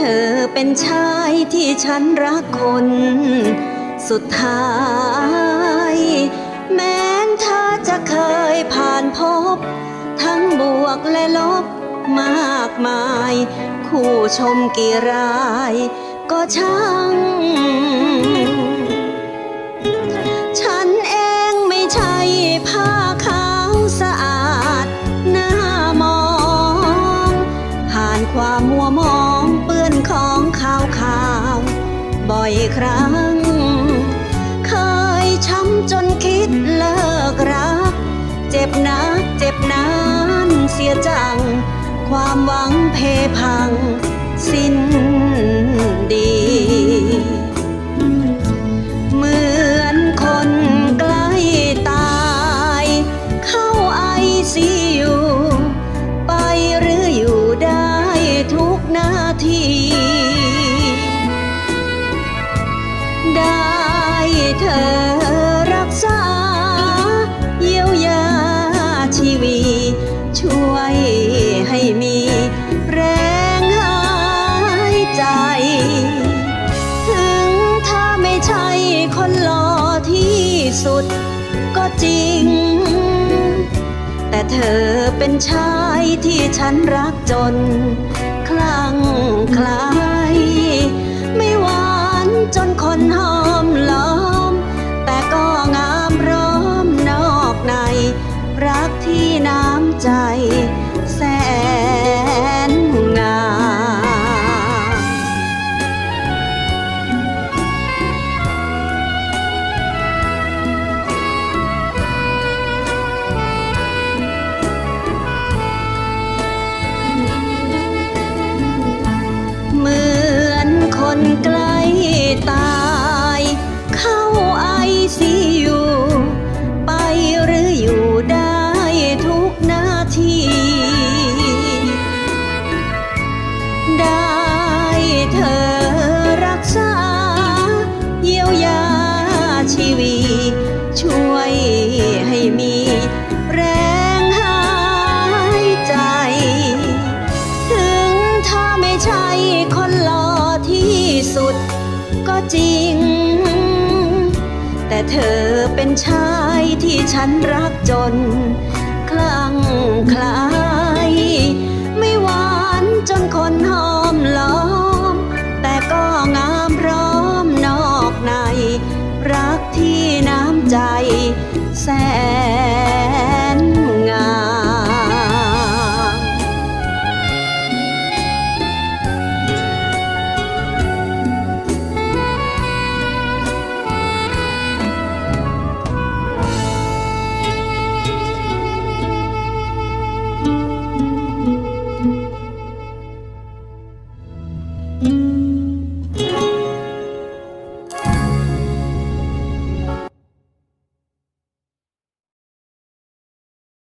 ธอเป็นชายที่ฉันรักคน สุดท้าย แม้เธอจะเคยผ่านพบ ทั้งบวกและลบมากมาย คู่ชมกี่ราย ก็ช่าง ฉันเองไม่ใช่ผ้า จ็บนักเจ็บนานเสียจัง ความหวังเพพัง สิ้นดี คนหล่อที่สุดก็จริง แต่เธอเป็นชายที่ฉันรักจน อนคนใกล้ตาย เข้าไอซียูไปหรืออยู่ได้ทุกนาที ได้เธอรักษา เยียวยาชีวี ช่วยให้มี จริง แต่เธอเป็นชายที่ฉันรักจน คลั่งคลา